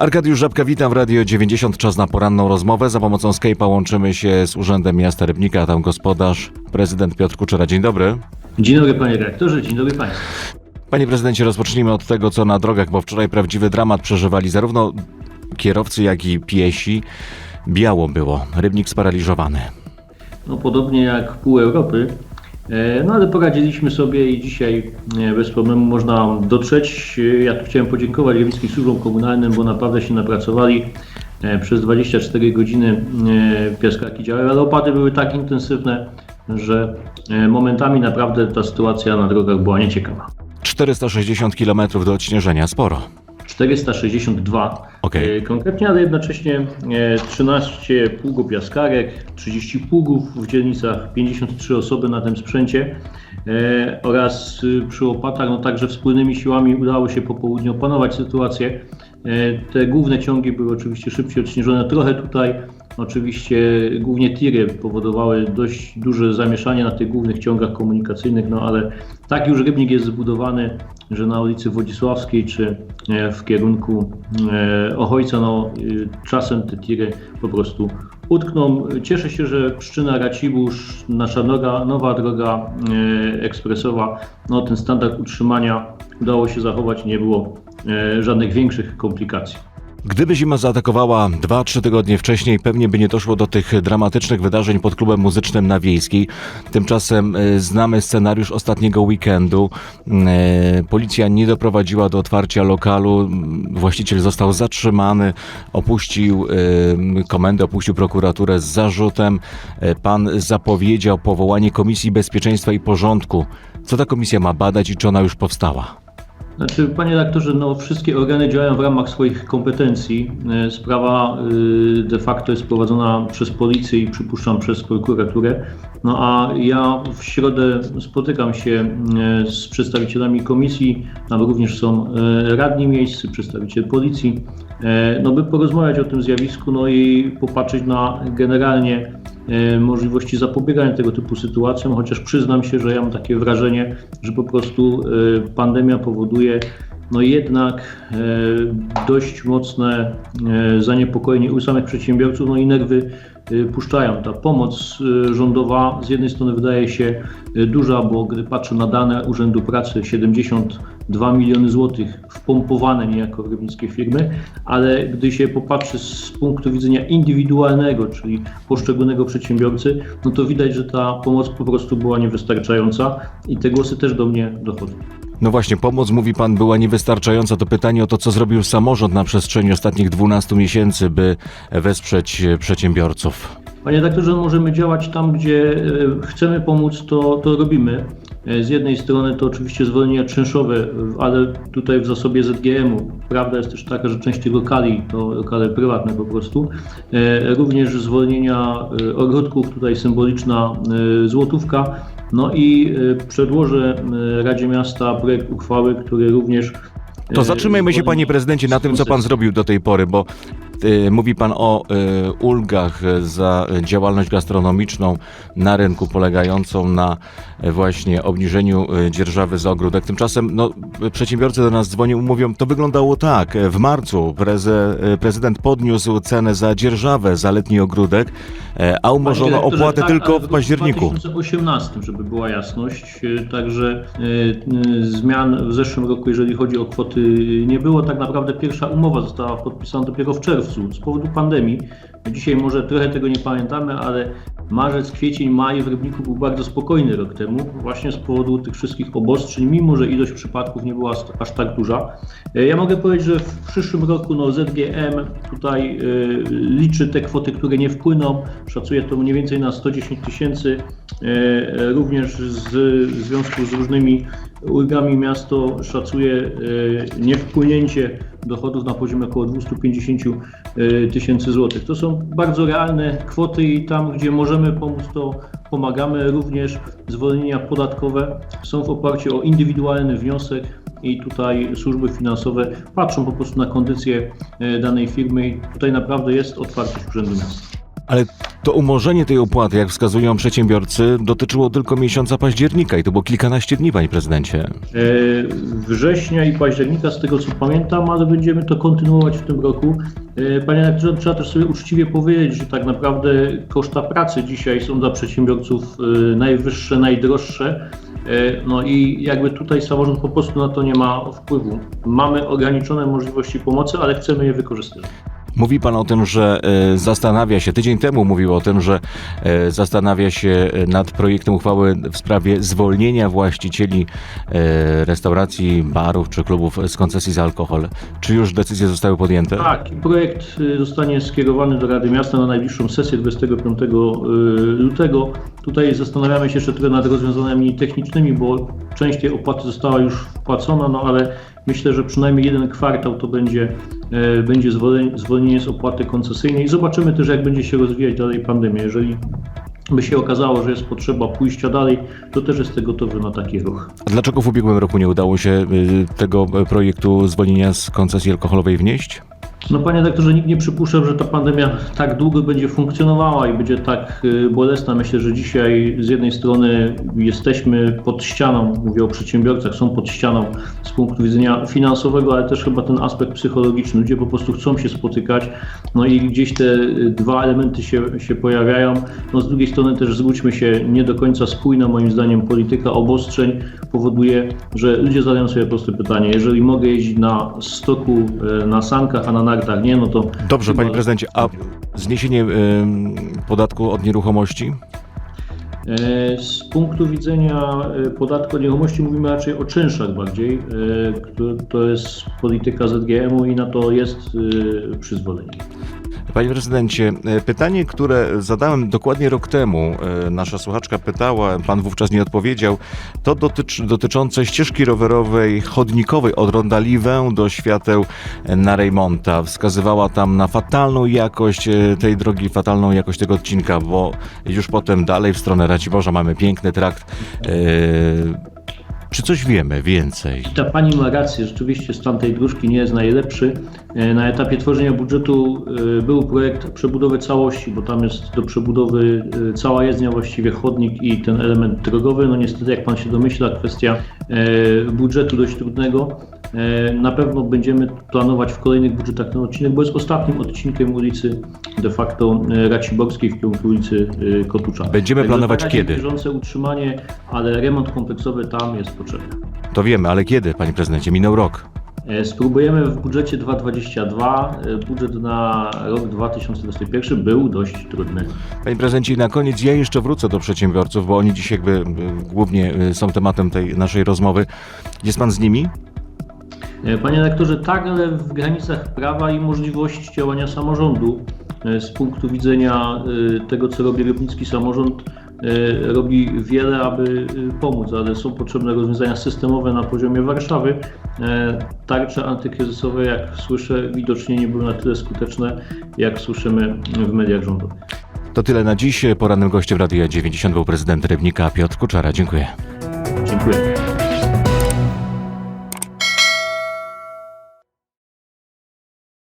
Arkadiusz Żabka, witam w Radio 90. Czas na poranną rozmowę. Za pomocą Skype'a łączymy się z Urzędem Miasta Rybnika, a tam gospodarz, prezydent Piotr Kuczera. Dzień dobry. Dzień dobry panie dyrektorze, dzień dobry państwu. Panie prezydencie, rozpocznijmy od tego, co na drogach, bo wczoraj prawdziwy dramat przeżywali zarówno kierowcy, jak i piesi. Biało było, Rybnik sparaliżowany. No podobnie jak pół Europy, no ale poradziliśmy sobie i dzisiaj e, bez problemu można dotrzeć. E, Ja tu chciałem podziękować rybnickim służbom komunalnym, bo naprawdę się napracowali. E, Przez 24 godziny e, piaskarki działały, ale opady były tak intensywne, że e, momentami naprawdę ta sytuacja na drogach była nieciekawa. 460 km do odśnieżenia, sporo. 462 Okej. e, konkretnie, ale jednocześnie e, 13 pługów piaskarek, 30 pługów w dzielnicach, 53 osoby na tym sprzęcie e, oraz y, przy łopatach, no także wspólnymi siłami udało się po południu opanować sytuację. E, Te główne ciągi były oczywiście szybciej odśnieżone, trochę tutaj Oczywiście głównie tiry powodowały dość duże zamieszanie na tych głównych ciągach komunikacyjnych, no ale tak już Rybnik jest zbudowany, że na ulicy Wodzisławskiej czy e, w kierunku e, Ochojca, no y, czasem te tiry po prostu utkną. Cieszę się, że Pszczyna Racibórz, nasza nowa droga e, ekspresowa, no ten standard utrzymania udało się zachować, nie było e, żadnych większych komplikacji. Gdyby zima zaatakowała 2-3 tygodnie wcześniej, pewnie by nie doszło do tych dramatycznych wydarzeń pod klubem muzycznym na Wiejskiej. Tymczasem e, znamy scenariusz ostatniego weekendu. E, Policja nie doprowadziła do otwarcia lokalu. Właściciel został zatrzymany, opuścił e, komendę, opuścił prokuraturę z zarzutem. Pan zapowiedział powołanie Komisji Bezpieczeństwa i Porządku. Co ta komisja ma badać i czy ona już powstała? Znaczy, panie redaktorze, no, wszystkie organy działają w ramach swoich kompetencji. E, Sprawa y, de facto jest prowadzona przez policję i przypuszczam przez prokuraturę. No a ja w środę spotykam się e, z przedstawicielami komisji, tam również są e, radni miejscy, przedstawiciel policji, no by porozmawiać o tym zjawisku, no i popatrzeć na generalnie możliwości zapobiegania tego typu sytuacjom, chociaż przyznam się, że ja mam takie wrażenie, że po prostu e, pandemia powoduje no jednak e, dość mocne e, zaniepokojenie u samych przedsiębiorców, no i nerwy e, puszczają. Ta pomoc e, rządowa z jednej strony wydaje się e, duża, bo gdy patrzę na dane Urzędu Pracy, 72 miliony złotych wpompowane niejako w rybnickie firmy, ale gdy się popatrzy z punktu widzenia indywidualnego, czyli poszczególnego przedsiębiorcy, no to widać, że ta pomoc po prostu była niewystarczająca i te głosy też do mnie dochodzą. No właśnie, pomoc, mówi pan, była niewystarczająca. To pytanie o to, co zrobił samorząd na przestrzeni ostatnich 12 miesięcy, by wesprzeć e, przedsiębiorców. Panie redaktorze, możemy działać tam, gdzie e, chcemy pomóc, to, to robimy. E, Z jednej strony to oczywiście zwolnienia czynszowe, e, ale tutaj w zasobie ZGM-u. Prawda jest też taka, że część tych lokali to lokale prywatne po prostu. E, Również zwolnienia ogródków, tutaj symboliczna złotówka. No i przedłożę Radzie Miasta projekt uchwały, który również. To zatrzymajmy się, panie prezydencie, na tym, co pan zrobił do tej pory, bo mówi pan o e, ulgach za działalność gastronomiczną na rynku, polegającą na e, właśnie obniżeniu dzierżawy za ogródek. Tymczasem no, przedsiębiorcy do nas dzwonią, mówią, to wyglądało tak. W marcu preze, prezydent podniósł cenę za dzierżawę za letni ogródek, a umorzono opłatę tak, tylko w październiku. W 2018, żeby była jasność, także zmian w zeszłym roku, jeżeli chodzi o kwoty, nie było. Tak naprawdę pierwsza umowa została podpisana dopiero w czerwcu z powodu pandemii. Dzisiaj może trochę tego nie pamiętamy, ale marzec, kwiecień, maj w Rybniku był bardzo spokojny rok temu, właśnie z powodu tych wszystkich obostrzeń, mimo że ilość przypadków nie była aż tak duża. E, Ja mogę powiedzieć, że w przyszłym roku no, ZGM tutaj e, liczy te kwoty, które nie wpłyną. Szacuje to mniej więcej na 110 tysięcy. E, Również z, w związku z różnymi ulgami miasto szacuje e, niewpłynięcie dochodów na poziomie około 250 e, tysięcy złotych. To są bardzo realne kwoty i tam, gdzie możemy pomóc, to pomagamy. Również zwolnienia podatkowe są w oparciu o indywidualny wniosek i tutaj służby finansowe patrzą po prostu na kondycję e, danej firmy tutaj naprawdę jest otwartość Urzędu Miasta. Ale To umorzenie tej opłaty, jak wskazują przedsiębiorcy, dotyczyło tylko miesiąca października i to było kilkanaście dni, panie prezydencie. E, września i października, z tego co pamiętam, ale będziemy to kontynuować w tym roku. E, Panie redaktorze, trzeba też sobie uczciwie powiedzieć, że tak naprawdę koszta pracy dzisiaj są dla przedsiębiorców e, najwyższe, najdroższe. No i jakby tutaj samorząd po prostu na to nie ma wpływu. Mamy ograniczone możliwości pomocy, ale chcemy je wykorzystywać. Mówi pan o tym, że e, zastanawia się, tydzień temu mówił o tym, że e, zastanawia się e, nad projektem uchwały w sprawie zwolnienia właścicieli restauracji, barów czy klubów z koncesji za alkohol. Czy już decyzje zostały podjęte? Tak, projekt zostanie skierowany do Rady Miasta na najbliższą sesję 25 y, lutego. Tutaj zastanawiamy się jeszcze trochę nad rozwiązaniami technicznymi, bo część tej opłaty została już wpłacona, no ale myślę, że przynajmniej jeden kwartał to będzie, będzie zwolnienie, zwolnienie z opłaty koncesyjnej. Zobaczymy też, jak będzie się rozwijać dalej pandemia. Jeżeli by się okazało, że jest potrzeba pójścia dalej, to też jestem gotowy na taki ruch. A dlaczego w ubiegłym roku nie udało się e, tego projektu zwolnienia z koncesji alkoholowej wnieść? No panie doktorze, nikt nie przypuszczał, że ta pandemia tak długo będzie funkcjonowała i będzie tak y, bolesna. Myślę, że dzisiaj z jednej strony jesteśmy pod ścianą, mówię o przedsiębiorcach, są pod ścianą z punktu widzenia finansowego, ale też chyba ten aspekt psychologiczny. Ludzie po prostu chcą się spotykać, no i gdzieś te y, dwa elementy się, się pojawiają. No z drugiej strony też zwróćmy się, nie do końca spójna moim zdaniem polityka obostrzeń powoduje, że ludzie zadają sobie proste pytanie, jeżeli mogę jeździć na stoku, y, na sankach, a na nie, no to... Dobrze, chyba- panie prezydencie, a zniesienie em, podatku od nieruchomości? E, Z punktu widzenia e, podatku od nieruchomości mówimy raczej o czynszach bardziej. e, To jest polityka ZGM-u i na to jest przyzwolenie. Panie prezydencie, e, pytanie, które zadałem dokładnie rok temu, e, nasza słuchaczka pytała, pan wówczas nie odpowiedział, to dotyczy, dotyczące ścieżki rowerowej chodnikowej od Ronda Liwę do świateł e, na Rejmonta. Wskazywała tam na fatalną jakość tej drogi, fatalną jakość tego odcinka, bo już potem dalej w stronę Raciborza mamy piękny trakt. Czy coś wiemy więcej? Ta pani ma rację, rzeczywiście stan tej dróżki nie jest najlepszy. E, Na etapie tworzenia budżetu e, był projekt przebudowy całości, bo tam jest do przebudowy e, cała jezdnia, właściwie chodnik i ten element drogowy. No niestety, jak pan się domyśla, kwestia budżetu dość trudnego. E, Na pewno będziemy planować w kolejnych budżetach ten odcinek, bo jest ostatnim odcinkiem ulicy de facto e, Raciborskiej w kierunku ulicy e, Kotucza. Będziemy Także planować kiedy? Bieżące utrzymanie, ale remont kompleksowy tam jest potrzebny. To wiemy, ale kiedy, panie prezydencie? Minął rok. Spróbujemy w budżecie 2022. e, Budżet na rok 2021 był dość trudny. Panie prezydencie, na koniec ja jeszcze wrócę do przedsiębiorców, bo oni dzisiaj jakby głównie y, są tematem tej naszej rozmowy. Jest pan z nimi? E, Panie rektorze, tak, ale w granicach prawa i możliwości działania samorządu. E, Z punktu widzenia e, tego, co robi rybnicki samorząd, robi wiele, aby pomóc, ale są potrzebne rozwiązania systemowe na poziomie Warszawy. Tarcze antykryzysowe, jak słyszę, widocznie nie były na tyle skuteczne, jak słyszymy w mediach rządowych. To tyle na dziś. Porannym gościem Radia 90 był prezydent Rybnika Piotr Kuczara. Dziękuję. Dziękuję.